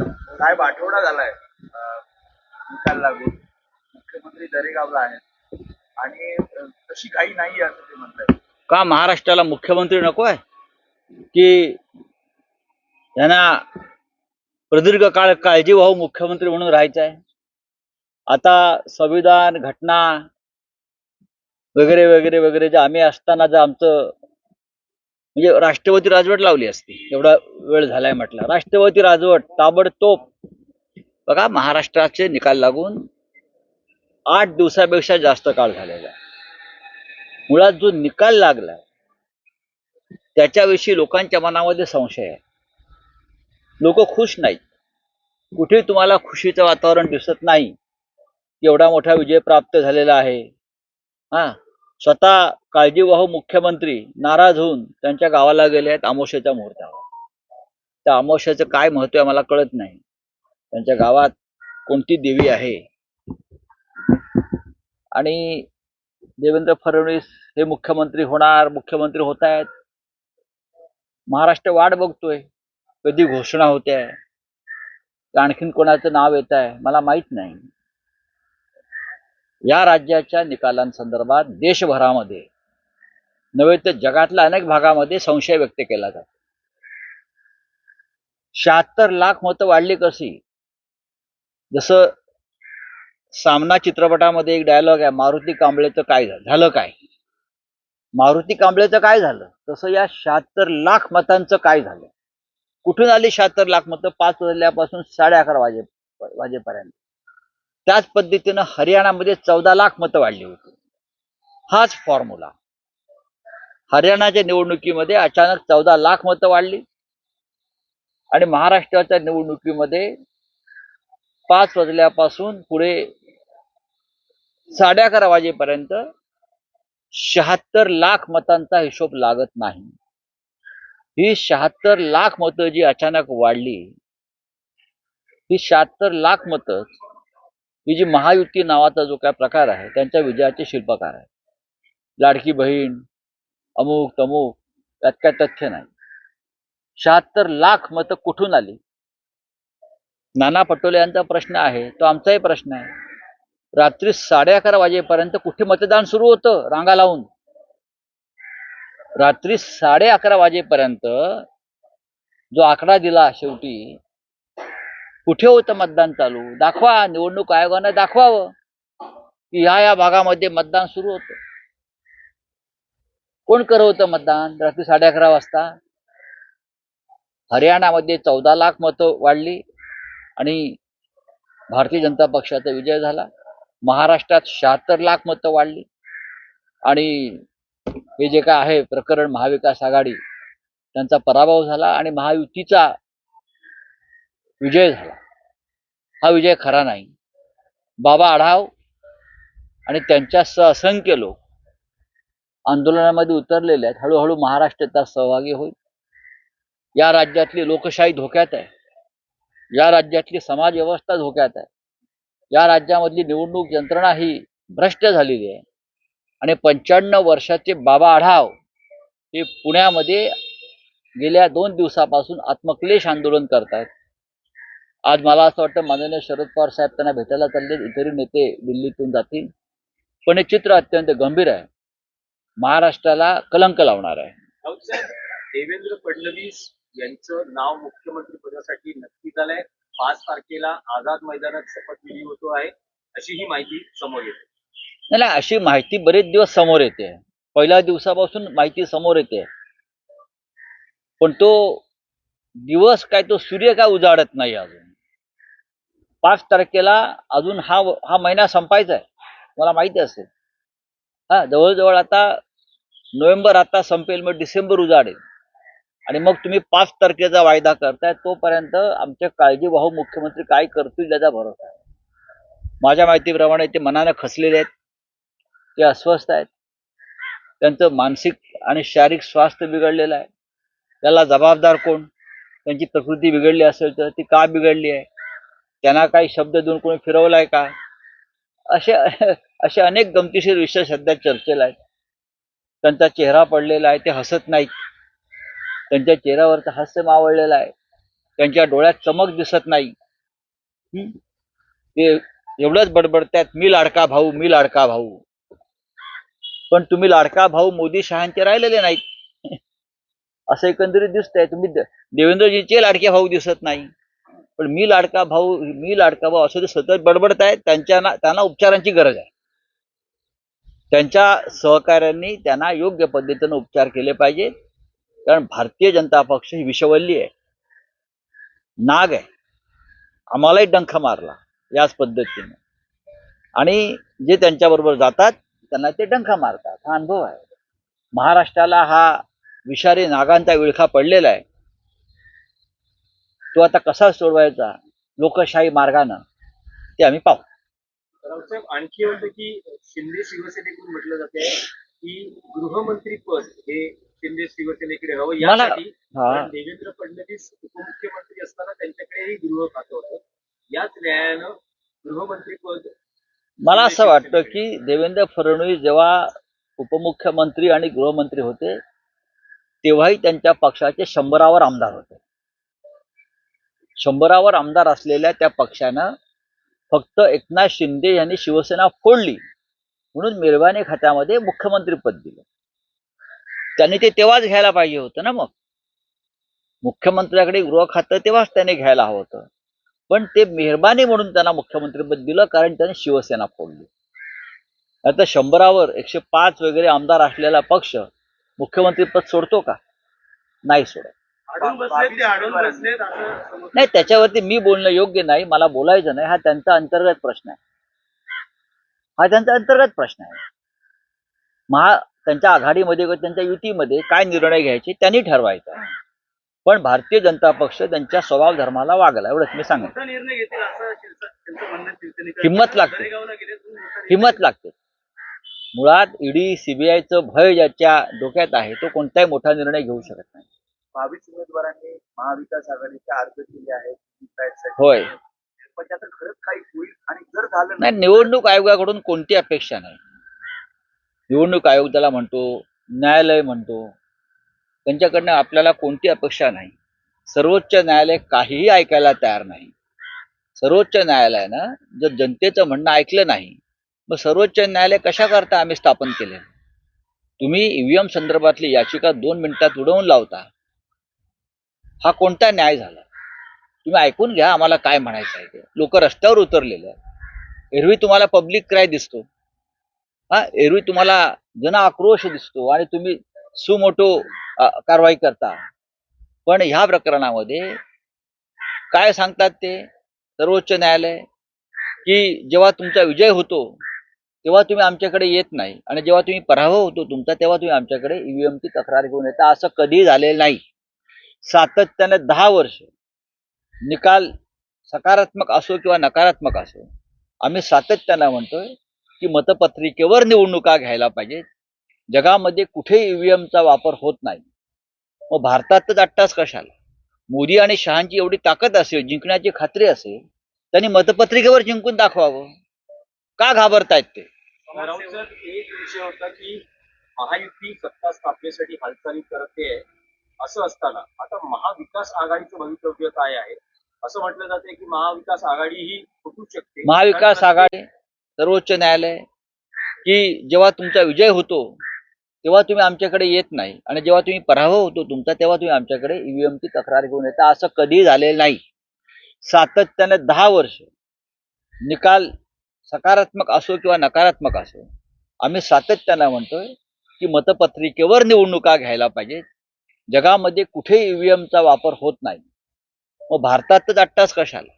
साहेब आठवडा झालाय. निकाल लागून. मुख्यमंत्री दरेगावला आहेत. आणि तशी काही नाही असं ते म्हणतात. का महाराष्ट्राला मुख्यमंत्री नको आहे? की यांना प्रदीर्घ काळ काळजी वाहू मुख्यमंत्री म्हणून राहायचं आहे? आता संविधान घटना वगैरे वगैरे वगैरे जे आम्ही असताना जे आमचं म्हणजे राष्ट्रपती राजवट लावली असती. एवढा वेळ झालाय म्हटलं. राष्ट्रपती राजवट ताबडतोब. बघा महाराष्ट्राचे निकाल लागून आठ दिवसापेक्षा जास्त काळ झालेला आहे. मुळात जो निकाल लागलाय त्याच्याविषयी लोकांच्या मनामध्ये संशय आहे. लोक खुश नाहीत. कुठे तुम्हाला खुशीचं वातावरण दिसत नाही. एवढा मोठा विजय प्राप्त झालेला आहे. हा? स्वतः काळजीवाहू मुख्यमंत्री नाराज होऊन त्यांच्या गावाला गेले आहेत आमोशाच्या मुहूर्तावर. त्या आमोशाचं काय महत्त्व आहे मला कळत नाही. त्यांच्या गावात कोणती देवी आहे? आणि देवेंद्र फडणवीस हे मुख्यमंत्री होणार मुख्यमंत्री होत आहेत. महाराष्ट्र वाट बघतोय. कधी घोषणा होते आहे आणखीन कोणाचं नाव येत आहे? मला माहीत नाही. या राज्याच्या निकालांसंदर्भात देशभरामध्ये नव्हे तर जगातल्या अनेक भागामध्ये संशय व्यक्त केला जातो. शहात्तर लाख मतं वाढली कशी? जसं सामना चित्रपटामध्ये एक डायलॉग आहे मारुती कांबळेचं काय झालं झालं काय? मारुती कांबळेचं काय झालं? तसं या शहात्तर लाख मतांचं काय झालं? कुठून आली शहात्तर लाख मतं? पाच वाजल्यापासून साडे अकरा वाजे वाजेपर्यंत. त्याच पद्धतीनं हरियाणामध्ये चौदा लाख मतं वाढली होती. हाच फॉर्म्युला हरियाणाच्या निवडणुकीमध्ये अचानक चौदा लाख मतं वाढली आणि महाराष्ट्राच्या निवडणुकीमध्ये पाच वाजल्यापासून पुढे साडे अकरा वाजेपर्यंत शहात्तर लाख मतांचा हिशोब लागत नाही. ही शहात्तर लाख मतं जी अचानक वाढली ही शहात्तर लाख मतं ही जी महायुती नावाचा जो काय प्रकार आहे त्यांच्या विजयाचे शिल्पकार आहे लाडकी बहीण अमुक तमुक यात काय तथ्य नाही. शहात्तर लाख मतं कुठून आली? नाना पटोले यांचा प्रश्न आहे तो आमचाही प्रश्न आहे. रात्री साडे अकरा वाजेपर्यंत कुठे मतदान सुरू होतं? रांगा लावून. रात्री साडे अकरा वाजेपर्यंत जो आकडा दिला शेवटी कुठे होतं मतदान चालू? दाखवा निवडणूक आयोगानं दाखवावं. की ह्या या भागामध्ये मतदान सुरू होतं. कोण करवतं होतं मतदान? रात्री साडे अकरा वाजता. हरियाणामध्ये चौदा लाख मतं वाढली आणि भारतीय जनता पक्षाचा विजय झाला. महाराष्ट्रात शहात्तर लाख मतं वाढली. आणि हे जे काय आहे प्रकरण महाविकास आघाडी त्यांचा पराभव झाला आणि महायुतीचा विजय झाला. हा विजय खरा नाही. बाबा आढाव आणि त्यांच्यासह असंख्य लोक आंदोलनामध्ये उतरलेले आहेत. हळूहळू महाराष्ट्र त्यात सहभागी होईल. या राज्यातली लोकशाही धोक्यात आहे. या राज्यातली समाज व्यवस्था धोक्यात आहे. या राज्यामधली निवडणूक यंत्रणा ही भ्रष्ट झालेली आहे. आणि पंच्याण्णव वर्षाचे बाबा आढाव हे पुण्यामध्ये गेल्या दोन दिवसापासून आत्मक्लेश आंदोलन करतायत. आज मला असं वाटतं माननीय शरद पवार साहेब त्यांना भेटायला चालले. इतरही नेते दिल्लीतून जातील. पण हे चित्र अत्यंत गंभीर आहे. महाराष्ट्राला कलंक लावणार आहे. देवेंद्र फडणवीस यांचं नाव मुख्यमंत्री पदासाठी नक्की झालंय. पाच तारखेला आझाद मैदानात शपथविधी होतो आहे. अशी ही माहिती समोर येते. नाही नाही, अशी माहिती बरेच दिवस समोर येते. पहिल्या दिवसापासून माहिती समोर येते. पण तो दिवस काय तो सूर्य काय उजाडत नाही अजून. पाच तारखेला अजून हा हा महिना संपायचा आहे. मला माहिती असेल. हा जवळजवळ आता नोव्हेंबर आता संपेल मग डिसेंबर उजाडेल. आणि मग तुम्ही पाच तारखेचा वायदा करताय तोपर्यंत आमच्या काळजीवाहू मुख्यमंत्री काय करतील त्याचा भरोसा आहे. माझ्या माहितीप्रमाणे ते मनानं खसलेले आहेत. ते अस्वस्थ आहेत. त्यांचं मानसिक आणि शारीरिक स्वास्थ्य बिघडलेलं आहे. त्याला जबाबदार कोण? त्यांची प्रकृती बिघडली असेल तर ती का बिघडली आहे? त्यांना काही शब्द देऊन कोणी फिरवलाय का? असे असे अनेक गमतीशीर विषय सध्या चर्चेला आहेत. त्यांचा चेहरा पडलेला आहे ते हसत नाहीत. त्यांच्या चेहऱ्यावरचं हास्य मावळलेलं आहे. त्यांच्या डोळ्यात चमक दिसत नाही. ते एवढंच बडबडतात मी लाडका भाऊ मी लाडका भाऊ. पण तुम्ही लाडका भाऊ मोदी शहांचे राहिलेले नाहीत. असं एकंदरीत दिसतंय. तुम्ही देवेंद्रजीचे लाडके भाऊ दिसत नाही. पण मी लाडका भाऊ मी लाडका भाऊ असं ते सतत बडबडत त्यांच्या त्यांच्याना त्यांना उपचारांची गरज आहे. त्यांच्या सहकाऱ्यांनी त्यांना योग्य पद्धतीनं उपचार केले पाहिजेत कारण भारतीय जनता पक्ष ही विषवल्ली आहे. नाग आहे. आम्हालाही डंख मारला याच पद्धतीने. आणि जे त्यांच्याबरोबर जातात त्यांना ते डंख मारतात. हा अनुभव आहे. महाराष्ट्राला हा विषारी नागांचा विळखा पडलेला आहे. तो आता कसा सोडवायचा? लोकशाही मार्गानं. ते आम्ही पाहू. रावसाहेब आणखी होतं की शिंदे शिवसेनेकडून म्हटलं जाते की गृहमंत्री पद हे शिंदे शिवसेनेकडे हवं यासाठी. हा. कारण देवेंद्र फडणवीस उपमुख्यमंत्री असताना त्यांच्याकडेही गृह खातं होतं. याच न्यायानं गृहमंत्री पद मला असं वाटतं की देवेंद्र फडणवीस जेव्हा उपमुख्यमंत्री आणि गृहमंत्री होते तेव्हाही त्यांच्या पक्षाचे शंभरावर आमदार होते. शंभरावर आमदार असलेल्या त्या पक्षानं फक्त एकनाथ शिंदे यांनी शिवसेना फोडली म्हणून मिरवाने खात्यामध्ये मुख्यमंत्रीपद दिलं. त्यांनी ते तेव्हाच घ्यायला पाहिजे होतं ना मग? मुख्यमंत्र्याकडे गृह खातं तेव्हाच त्याने घ्यायला हवं होतं. पण ते मेहरबानी म्हणून त्यांना मुख्यमंत्रीपद दिलं कारण त्यांनी शिवसेना फोडली. आता शंभरावर एकशे पाच वगैरे आमदार असलेला पक्ष मुख्यमंत्रीपद सोडतो का? नाही सोडत. नाही त्याच्यावरती मी बोलणं योग्य नाही मला बोलायचं नाही हा त्यांचा अंतर्गत प्रश्न आहे. हा त्यांचा अंतर्गत प्रश्न आहे. महा त्यांच्या आघाडीमध्ये किंवा त्यांच्या युतीमध्ये काय निर्णय घ्यायचे त्यांनी ठरवायचा. पण भारतीय जनता पक्ष त्यांच्या स्वभाव धर्माला वागला एवढंच मी सांगेन. हिंमत लागते. हिंमत लागते. मुळात ईडी सीबीआयचं भय ज्याच्या डोक्यात आहे तो कोणताही मोठा निर्णय घेऊ शकत नाही. बावीस उमेदवारांनी महाविकास आघाडीचे अर्ज केले आहेत. होय. पण त्याचं खरंच काही होईल आणि जर झालं नाही निवडणूक आयोगाकडून कोणती अपेक्षा नाही? निवडणूक आयोग त्याला म्हणतो न्यायालय म्हणतो त्यांच्याकडनं आपल्याला कोणती अपेक्षा नाही? सर्वोच्च न्यायालय काहीही ऐकायला तयार नाही. सर्वोच्च न्यायालयानं जर जनतेचं म्हणणं ऐकलं नाही मग सर्वोच्च न्यायालय कशा करता आम्ही स्थापन केले? तुम्ही ईव्हीएम संदर्भातली याचिका दोन मिनिटात उडवून लावता. हा कोणता न्याय झाला? तुम्ही ऐकून घ्या आम्हाला काय म्हणायचं आहे ते. लोक रस्त्यावर उतरलेले एरवी तुम्हाला पब्लिक क्राय दिसतो. हा एरवी तुम्हाला जन आक्रोश दिसतो आणि तुम्ही सुमोटो कारवाई करता. पण ह्या प्रकरणामध्ये काय सांगतात ते? सर्वोच्च न्यायालय की जेव्हा तुमचा विजय होतो तेव्हा तुम्ही आमच्याकडे येत नाही. आणि जेव्हा तुम्ही पराभव होतो तुमचा तेव्हा तुम्ही आमच्याकडे ईव्हीएमची तक्रार घेऊन येता. असं कधी झालेलं नाही. सातत्याने दहा वर्ष निकाल सकारात्मक असो किंवा नकारात्मक असो आम्ही सातत्यानं म्हणतोय की मतपत्रिकेवर निवडणुका घ्यायला पाहिजेत. जगामध्ये कुठे ईव्हीएमचा वापर होत नाही. मग भारतातच अट्टास कशाला? मोदी आणि शहांची एवढी ताकद असेल जिंकण्याची खात्री असेल त्यांनी मतपत्रिकेवर जिंकून दाखवावं. का घाबरतायत ते? एक विषय होता की महायुती सत्ता स्थापनेसाठी हालचाली करते असं असताना. आता महाविकास आघाडीचं भवितव्य काय आहे? असं म्हटलं जाते की महाविकास आघाडी ही फुटू शकते. महाविकास आघाडी सर्वोच्च न्यायालय की जेव्हा तुमचा विजय होतो तेव्हा तुम्ही आमच्याकडे येत नाही. आणि जेव्हा तुम्ही पराभव होतो तुमचा तेव्हा तुम्ही आमच्याकडे ईव्हीएमची तक्रार घेऊन येता. असं कधी झालेलं नाही. सातत्याने दहा वर्ष निकाल सकारात्मक असो किंवा नकारात्मक असो आम्ही सातत्यानं म्हणतोय की मतपत्रिकेवर निवडणुका घ्यायला पाहिजेत. जगामध्ये कुठे ईव्हीएमचा वापर होत नाही. मग भारतातच अट्टास कशाला?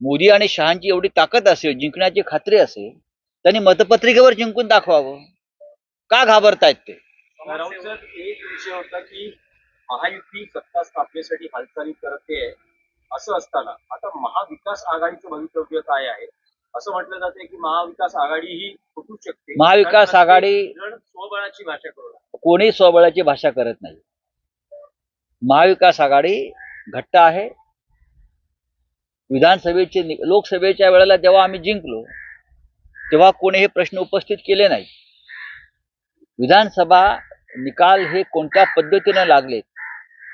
मोदी आणि शहांची एवढी ताकद असेल जिंकण्याची खात्री असेल त्यांनी मतपत्रिकेवर जिंकून दाखवावं. का घाबरतायत ते? एक विषय होता की महायुती सत्ता स्थापनेसाठी हालचाली करते असं असताना आता महाविकास आघाडीचं भवितव्य काय आहे? असं म्हटलं जाते की महाविकास आघाडी ही फुटू शकते. महाविकास आघाडी- स्वबळाची भाषा करू. कोणी स्वबळाची भाषा करत नाही. महाविकास आघाडी घट्ट आहे. विधानसभेचे लोकसभेच्या वेळेला जेव्हा आम्ही जिंकलो तेव्हा कोणी हे प्रश्न उपस्थित केले नाही. विधानसभा निकाल हे कोणत्या पद्धतीने लागलेत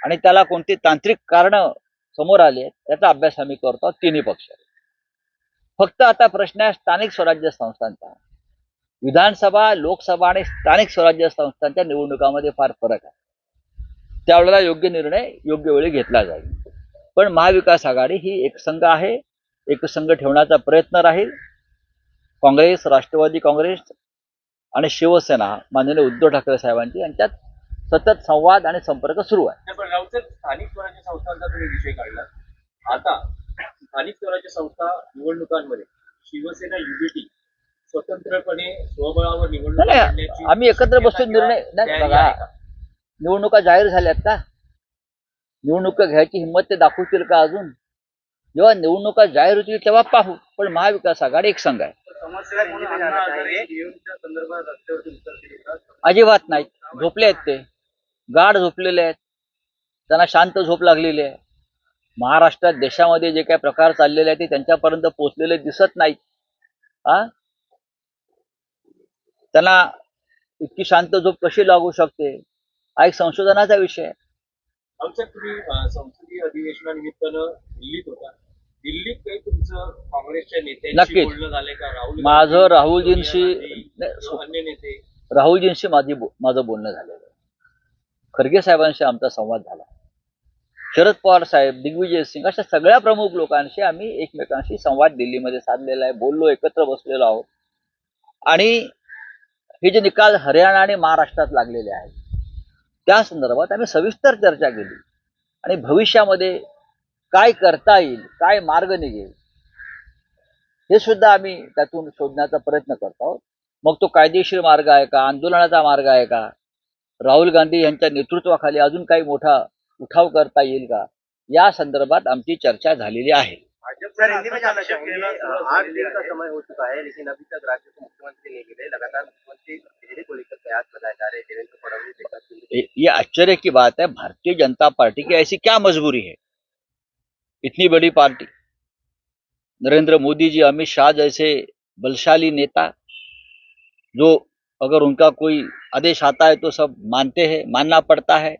आणि त्याला कोणती तांत्रिक कारण समोर आले त्याचा अभ्यास आम्ही करतो तिन्ही पक्ष. फक्त आता प्रश्न आहे स्थानिक स्वराज्य संस्थांचा. विधानसभा लोकसभा आणि स्थानिक स्वराज्य संस्थांच्या निवडणुकामध्ये फार फरक आहे. त्यावेळेला योग्य निर्णय योग्य वेळी घेतला जाईल. पण महाविकास आघाडी ही एकसंघ आहे. एकसंघ ठेवण्याचा प्रयत्न राहील. काँग्रेस राष्ट्रवादी काँग्रेस आणि शिवसेना माननीय उद्धव ठाकरे साहेबांची यांच्यात सतत संवाद आणि संपर्क सुरू आहे. स्थानिक स्वराज्य संस्थांचा तुम्ही विषय काढला. आता स्थानिक स्वराज्य संस्था निवडणुकांमध्ये शिवसेना युबीटी स्वतंत्रपणे स्वबळावर निवडणूक आम्ही एकत्र बसून निर्णय नाही बघा? निवडणुका जाहीर झाल्यात का? निवडणुका घ्यायची हिंमत ते दाखवतील का अजून? जेव्हा निवडणुका जाहीर होतील तेव्हा पाहू पण महाविकास आघाडी एक संघ आहे. अजिबात नाही. झोपले आहेत ते. गाढ झोपलेले आहेत. त्यांना शांत झोप लागलेली आहे. महाराष्ट्रात देशामध्ये जे काही प्रकार चाललेले आहेत ते त्यांच्यापर्यंत पोहोचलेले दिसत नाहीत. हा त्यांना इतकी शांत झोप कशी लागू शकते? हा एक संशोधनाचा विषय आहे. संसदीय अधिवेशनानिमित्तानं दिल्लीत होता. दिल्लीत काही तुमचं काँग्रेसच्या नेत्यांशी नक्कीच. बोलणं झालंय का? राहुल माझं गांधी, राहुलजींशी- सोनिया गांधी नाही, किंवा अन्य नेते? राहुलजींशी माझी बो- माझं बोलणं झालेलं आहे. खरगे साहेबांशी आमचा संवाद झाला. शरद पवार साहेब दिग्विजय सिंग अशा सगळ्या प्रमुख लोकांशी आम्ही एकमेकांशी संवाद दिल्लीमध्ये साधलेला आहे. बोललो एकत्र बसलेलो आहोत. आणि हे जे निकाल हरियाणा आणि महाराष्ट्रात लागलेले आहेत त्या संदर्भात आम्ही सविस्तर चर्चा केली. आणि भविष्यामध्ये काय करता येईल काय मार्ग निघेल हे सुद्धा आम्ही त्यातून शोधण्याचा प्रयत्न करतो आहोत. मग तो कायदेशीर मार्ग आहे का आंदोलनाचा मार्ग आहे का राहुल गांधी यांच्या नेतृत्वाखाली अजून काही मोठा उठाव करता येईल का या संदर्भात आमची चर्चा झालेली आहे. समय हो चुका है लेकिन अभी तक राज्य के मुख्यमंत्री ये आश्चर्य की बात है, भारतीय जनता पार्टी की ऐसी क्या मजबूरी है? इतनी बड़ी पार्टी। नरेंद्र मोदी जी, अमित शाह जैसे बलशाली नेता, जो अगर उनका कोई आदेश आता है तो सब मानते हैं, मानना पड़ता है,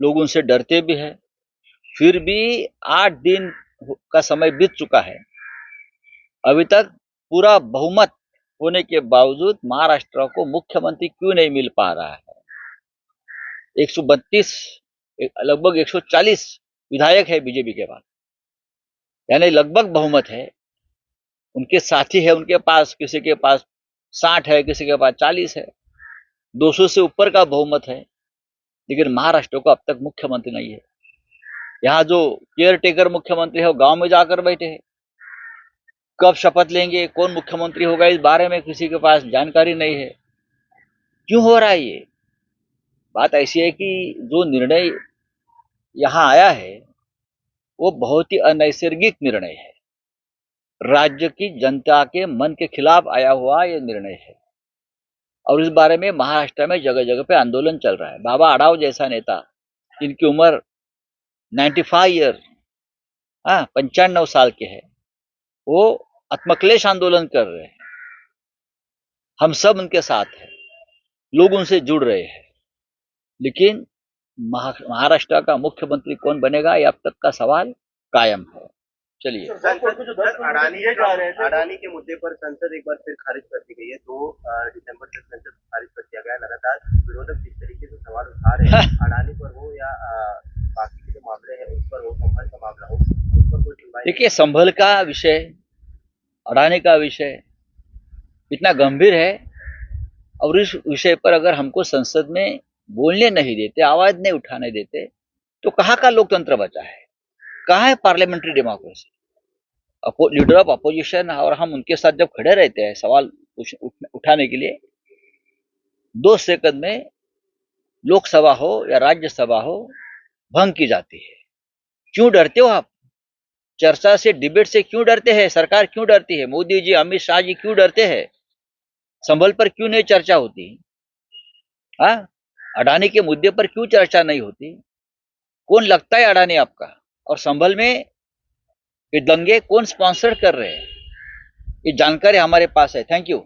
लोग उनसे डरते भी हैं। फिर भी आठ दिन का समय बीत चुका है। अभी तक पूरा बहुमत होने के बावजूद महाराष्ट्र को मुख्यमंत्री क्यों नहीं मिल पा रहा है? 132 लगभग 140 विधायक है बीजेपी के पास। यानी लगभग बहुमत है। उनके साथी है, उनके पास, किसी के पास 60 है, किसी के पास 40 है। 200 से ऊपर का बहुमत है। लेकिन महाराष्ट्र को अब तक मुख्यमंत्री नहीं है। यहाँ जो केयर टेकर मुख्यमंत्री है, वो गाँव में जाकर बैठे हैं। कब शपथ लेंगे? कौन मुख्यमंत्री होगा? इस बारे में किसी के पास जानकारी नहीं है। क्यों हो रहा है ये? बात ऐसी है कि जो निर्णय यहाँ आया है, वो बहुत ही अनैसर्गिक निर्णय है। राज्य की जनता के मन के खिलाफ आया हुआ ये निर्णय है। और इस बारे में महाराष्ट्र में जगह जगह पे आंदोलन चल रहा है। बाबा अड़ाव जैसा नेता, जिनकी उम्र 95 ईयर हाँ पंचानवे साल के है, वो आत्मक्लेश आंदोलन कर रहे हैं। हम सब उनके साथ हैं। लोग उनसे जुड़ रहे हैं। लेकिन महाराष्ट्र का मुख्यमंत्री कौन बनेगा ये अब तक का सवाल कायम है। चलिए। अडानी अडानी के मुद्दे पर संसद एक बार फिर खारिज कर दी गई है। दो दिसंबर तक संसद खारिज कर दिया गया लगातार। विरोधक जिस तरीके से सवाल उठा रहे हैं अडानी पर हो या बाकी के जो मामले हैं उस पर हो संभल का मामला हो उस पर कोई सुनवाई देखिए संभल का विषय अडानी का विषय इतना गंभीर है और इस विषय पर अगर हमको संसद में बोलने नहीं देते आवाज़ नहीं उठाने देते तो कहाँ का लोकतंत्र बचा है? कहाँ है parliamentary democracy? Leader of opposition और हम उनके साथ जब खड़े रहते हैं सवाल उठ, उठ, उठाने के लिए दो सेकंड में लोकसभा हो या राज्यसभा हो भंग की जाती है। क्यों डरते हो आप? चर्चा से डिबेट से क्यों डरते हैं? सरकार क्यों डरती है? मोदी जी अमित शाह जी क्यों डरते हैं? संभल पर क्यों नहीं चर्चा होती? हाँ? अडानी के मुद्दे पर क्यों चर्चा नहीं होती? कौन लगता है अडानी आपका? और संभल में ये दंगे कौन स्पॉन्सर कर रहे हैं? ये जानकारी हमारे पास है। Thank you